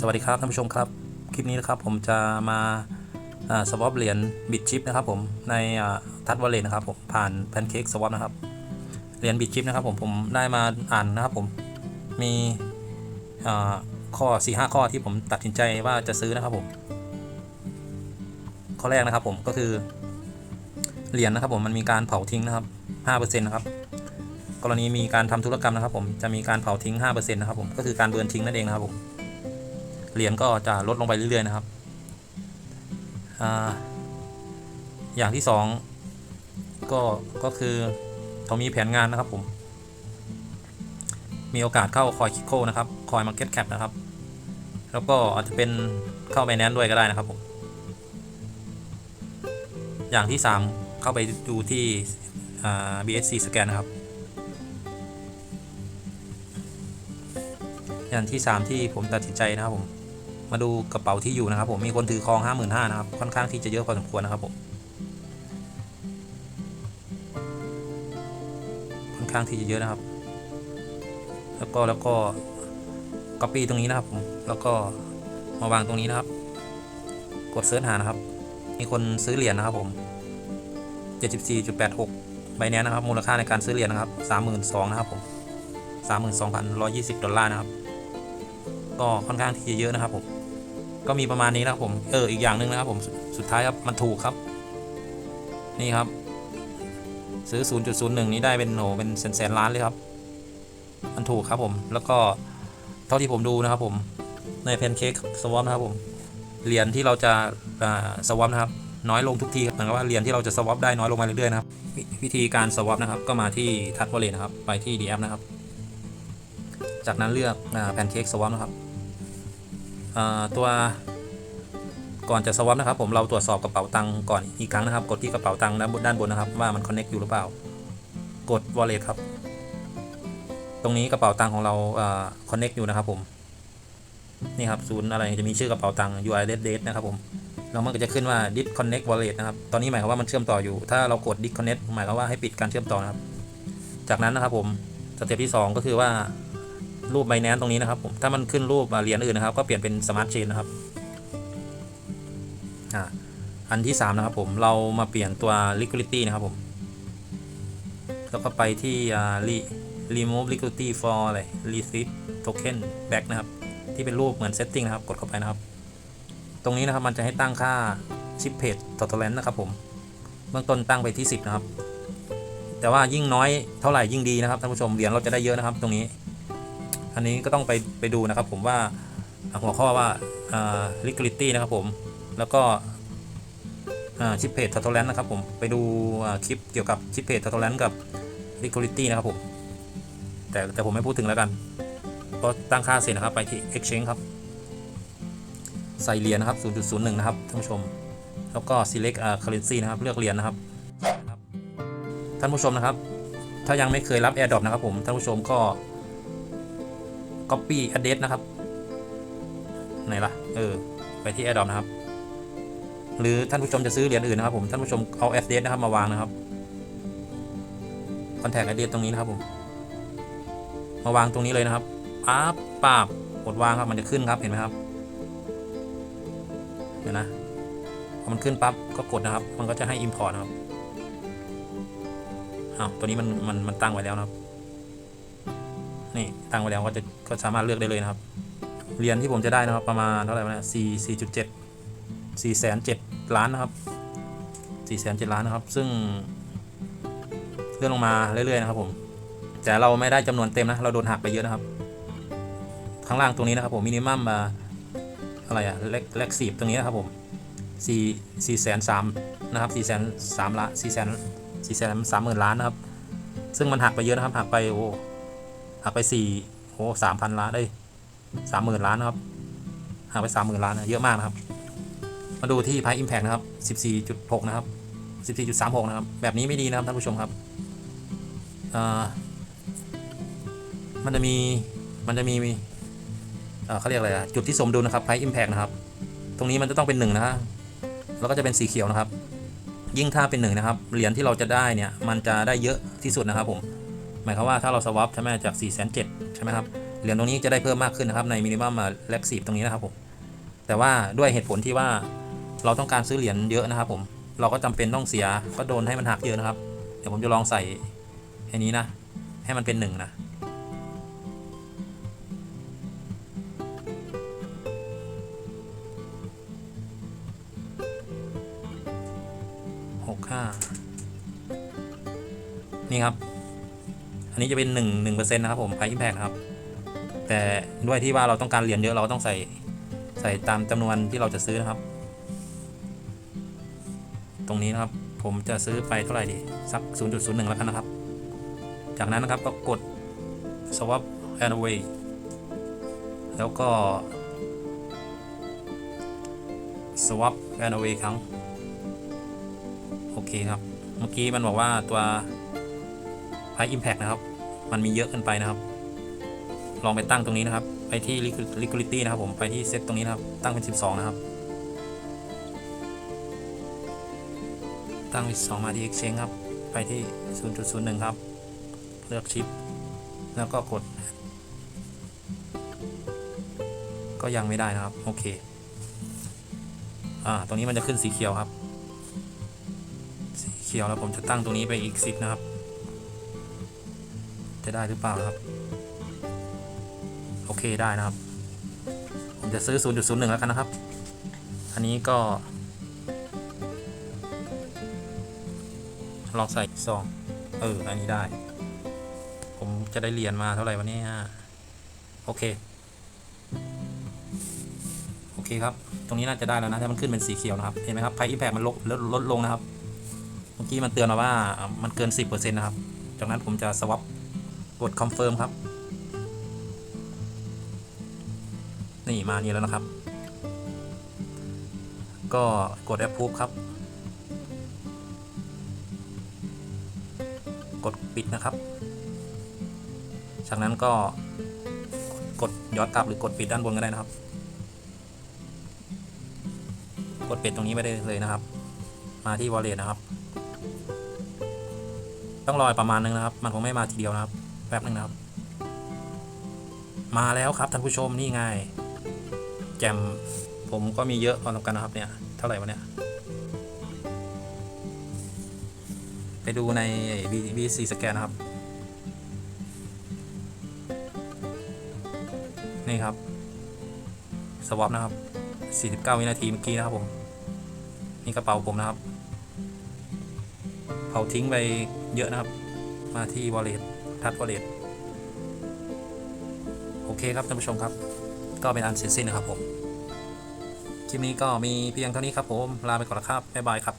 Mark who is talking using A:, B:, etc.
A: สวัสดีครับท่านผู้ชมครับ คลิปนี้นะครับผมจะมาสวอปเหรียญบิตชิปนะครับผมในทัดวอลเลตนะครับผมผ่านแพนเค้กสวอปนะครับเหรียญบิตชิปนะครับผมผมได้มาอ่านนะครับผมมีอ่าข้อ4 5ข้อที่ผมตัดสินใจว่าจะซื้อนะครับผมข้อแรกนะครับผมก็คือเหรียญนะครับผมมันมีการเผาทิ้งนะครับ5%นะครับกรณีมีการทำธุรกรรมนะครับผมจะมีการเผาทิ้ง5%นะครับผมก็คือการเบิร์นทิ้งนั่นเองนะครับผม เหรียญก็จะลดลงไปเรื่อยๆนะครับออย่างที่สองก็ก็คือเขามีแผนงานนะครับผม มีโอกาสเข้าคอยคิโคนะครับคอยมาร์เก็ตแคปนะครับ แล้วก็อาจจะเป็นเข้าไปแนนด้วยก็ได้นะครับผม อย่างที่สามเข้าไปดูที่ BSC สแกนนะครับอย่างที่ 3 ที่ผมตัดสินใจนะครับผม มาดูกระเป๋าที่อยู่นะครับผมมีคนถือครอง 5 5 0 0 0นะครับค่อนข้างที่จะเยอะพอสมควรนะครับผมค่อนข้างที่จะเยอะนะครับ แล้วก็แล้วก็ก๊อปปี้ตรงนี้นะครับผมแล้วก็มาวางตรงนี้นะครับ กดเสิร์ชหานะครับ มีคนซื้อเหรียญนะครับผม 74.86ใบเนี้ยนะครับ มูลค่าในการซื้อเหรียญนะครับ 32,000นะครับผม 32,120 ดอลลาร์นะครับ ก็ค่อนข้างที่จะเยอะนะครับผม ก็มีประมาณนี้นะครับผมเอออีกอย่างหนึ่งนะครับผมสุดสุดท้ายครับมันถูกครับ นี่ครับ ซื้อ 0.01 นี้ได้เป็นโหนเป็นแสนแสนล้านเลยครับ มันถูกครับผมแล้วก็เท่าที่ผมดูนะครับผมในแพนเค้กสวอปนะครับผมเหรียญที่เราจะสวอปนะครับน้อยลงทุกทีครับเหมือนกับว่าเหรียญที่เราจะสวอปได้น้อยลงมาเรื่อยๆนะครับววิธีการสวอปนะครับก็มาที่ทัดวอลเลตนะครับไปที่ดีแอนะครับ จากนั้นเลือกแพนเค้กสวอปนะครับ ตัวก่อนจะสวอปนะครับผมเราตรวจสอบกระเป๋าตังค์ก่อนอีกครั้งนะครับ กดที่กระเป๋าตังค์ด้านบนด้านบนนะครับ ว่ามันคอนเน็กอยู่หรือเปล่า กด wallet ครับ ตรงนี้กระเป๋าตังค์ของเราคอนเน็กอยู่นะครับผมนี่ครับศูนย์อะไรจะมีชื่อกระเป๋าตังค์ UI date นะครับผมแล้วมันก็จะขึ้นว่า disconnect wallet นะครับ ตอนนี้หมายความว่ามันเชื่อมต่ออยู่ ถ้าเรากด disconnect หมายความว่าให้ปิดการเชื่อมต่อนะครับ จากนั้นนะครับผม สเต็ปที่ 2 ก็คือว่า รูปไบแนนตรงนี้นะครับผมถ้ามันขึ้นรูปเหรียญอื่นนะครับ ก็เปลี่ยนเป็นสมาร์ทเชนนะครับอันที่ 3 นะครับผมเรามาเปลี่ยนตัว liquidity นะครับผม แล้วก็ไปที่อ่า remove liquidity for อะไร receive token back นะครับ ที่เป็นรูปเหมือน setting นะครับ กดเข้าไปนะครับ ตรงนี้นะครับมันจะให้ตั้งค่า chip page tolerance นะครับผมเบื้องต้นตั้งไปที่ 10 นะครับ แต่ว่ายิ่งน้อยเท่าไหร่ยิ่งดีนะครับท่านผู้ชมเหรียญเราจะได้เยอะนะครับตรงนี้ อันนี้ก็ต้องไปไปดูนะครับผมว่าหัวข้อว่า liquidity นะครับผม แล้วก็ชิปเพจทัตโตแลนนะครับผม ไปดูคลิปเกี่ยวกับชิปเพจทัตโตแลนกับ liquidity นะครับผม แต่แต่ผมไม่พูดถึงแล้วกัน ก็ตั้งค่าเสร็จนะครับไปที่ exchange ครับ ใส่เหรียญนะครับ 0.01 นะครับท่านผู้ชม แล้วก็ select currency นะครับ เลือกเหรียญนะครับ ท่านผู้ชมนะครับ ถ้ายังไม่เคยรับ AirDrop นะครับผม ท่านผู้ชมก็ copy address นะครับ ไหนล่ะ เออ ไปที่ AirDrop นะครับ หรือท่านผู้ชมจะซื้อเหรียญอื่นนะครับผม ท่านผู้ชมเอา address นะครับมาวางนะครับ contact address ตรงนี้นะครับผม มาวางตรงนี้เลยนะครับปั๊บปั๊บกดวางครับ มันจะขึ้นครับ เห็นไหมครับ เดี๋ยวนะ พอมันขึ้นปั๊บก็กดนะครับ มันก็จะให้ import นะครับอ้าวตัวนี้มันมันมันตั้งไว้แล้วนะครับ นี่ตั้งไว้แล้วก็จะก็สามารถเลือกได้เลยนะครับเหรียญที่ผมจะได้นะครับประมาณเท่าไหร่นะสี่สี่จุดเจ็ดสี่แสนเจ็ดล้านนะครับสี่แสนเจ็ดล้านนะครับ ซึ่งเลื่อนลงมาเรื่อยๆนะครับ ผม แต่เราไม่ได้จำนวนเต็มนะเราโดนหักไปเยอะนะครับ ข้างล่างตรงนี้นะครับ ผมมินิมัมมาอะไรอะเล็กเล็กสีบตรงนี้นะครับผมสี่สี่แสนสามนะครับสี่แสนสามละสี่แสนสี่แสนสามหมื่นล้านนะครับ ซึ่งมันหักไปเยอะนะครับหักไปโอ้ หักไปสี่โอ้สามพันล้านได้สามหมื่นล้านนะครับหักไปสามหมื่นล้านนะเยอะมากนะครับ มาดูที่ Price Impact นะครับสิบสี่จุดหกนะครับสิบสี่จุดสามหกนะครับ แบบนี้ไม่ดีนะครับท่านผู้ชมครับมันจะมีมันจะมีเขาเรียกอะไรอะจุดที่สมดุลนะครับ Price Impact นะครับ ตรงนี้มันจะต้องเป็นหนึ่งนะฮะแล้วก็จะเป็นสีเขียวนะครับ ยิ่งถ้าเป็นหนึ่งนะครับเหรียญที่เราจะได้เนี่ยมันจะได้เยอะที่สุดนะครับผม หมายความว่าถ้าเราสวอปใช่ไหมจาก4 7 0 0ใช่ไหมครับเหรียญตรงนี้จะได้เพิ่มมากขึ้นนะครับในมินิมัมแลกซีตรงนี้นะครับผมแต่ว่าด้วยเหตุผลที่ว่าเราต้องการซื้อเหรียญเยอะนะครับผมเราก็จำเป็นต้องเสียก็โดนให้มันหักเยอะนะครับ เดี๋ยวผมจะลองใส่อันนี้นะ ให้มันเป็นหนึ่งนะหกห้านี่ครับ อันนี้จะเป็นหนึ่งหนึ่งเปอร์เซ็นต์นะครับผมไพอิมแพกครับ แต่ด้วยที่ว่าเราต้องการเหรียญเยอะเราก็ต้องใส่ใส่ตามจำนวนที่เราจะซื้อนะครับ ตรงนี้นะครับผมจะซื้อไปเท่าไหร่ดี สัก 0.01 แล้วกันนะครับ จากนั้นนะครับก็กด swap and away แล้วก็ swap and away ครั้ง โอเคครับ เมื่อกี้มันบอกว่าตัว High Impact นะครับ มันมีเยอะเกินไปนะครับ ลองไปตั้งตรงนี้นะครับ ไปที่ Liquid- liquidity นะครับผม ไปที่เซตตรงนี้นะครับ ตั้งเป็น 12 นะครับ ตั้งเป็น12มาที่ Exchange ครับ ไปที่ 0.01 ครับ เลือกชิป แล้วก็กด ก็ยังไม่ได้นะครับ โอเค อ่า ตรงนี้มันจะขึ้นสีเขียวครับ สีเขียวแล้วผมจะตั้งตรงนี้ไปอีก 10 นะครับ จะได้หรือเปล่านะครับ โอเคได้นะครับ ผมจะซื้อ 0.01 แล้วกันนะครับ อันนี้ก็ ลองใส่ซองเออ อันนี้ได้ ผมจะได้เหรียญมาเท่าไหร่วันนี้ฮะโอเค โอเคครับ ตรงนี้น่าจะได้แล้วนะ ถ้ามันขึ้นเป็นสีเขียวนะครับ เห็นไหมครับไพ่อิมแพกมันลดลดลดลงนะครับ เมื่อกี้มันเตือนมาว่ามันเกิน 10%นะครับ จากนั้นผมจะสวอป ดคอนเฟิร์มครับ นี่มานี่แล้วนะครับ ก็กด approve ครับ กดปิดนะครับ จากนั้นก็กดย้อนกลับหรือกดปิดด้านบนก็ได้นะครับ กดปิดตรงนี้ไม่ได้เลยนะครับ มาที่ wallet นะครับ ต้องรอประมาณนึงนะครับ มันคงไม่มาทีเดียวนะครับ แป๊บนึงนะครับ มาแล้วครับท่านผู้ชมนี่ไงแจมผมก็มีเยอะพอสมกันนะครับเนี่ย เท่าไหร่วะเนี่ย ไปดูใน BC สแกนนะครับ นี่ครับ สวอปนะครับ 49 วินาทีเมื่อกี้นะครับผม นี่กระเป๋าผมนะครับ เผาทิ้งไปเยอะนะครับ มาที่ wallet ทัด wallet โอเคครับท่านผู้ชมครับ ก็เป็นอันเสร็จสิ้นนะครับผม คลิปนี้ก็มีเพียงเท่านี้ครับผม ลาไปก่อนล้วครับ บ๊ายบายครับ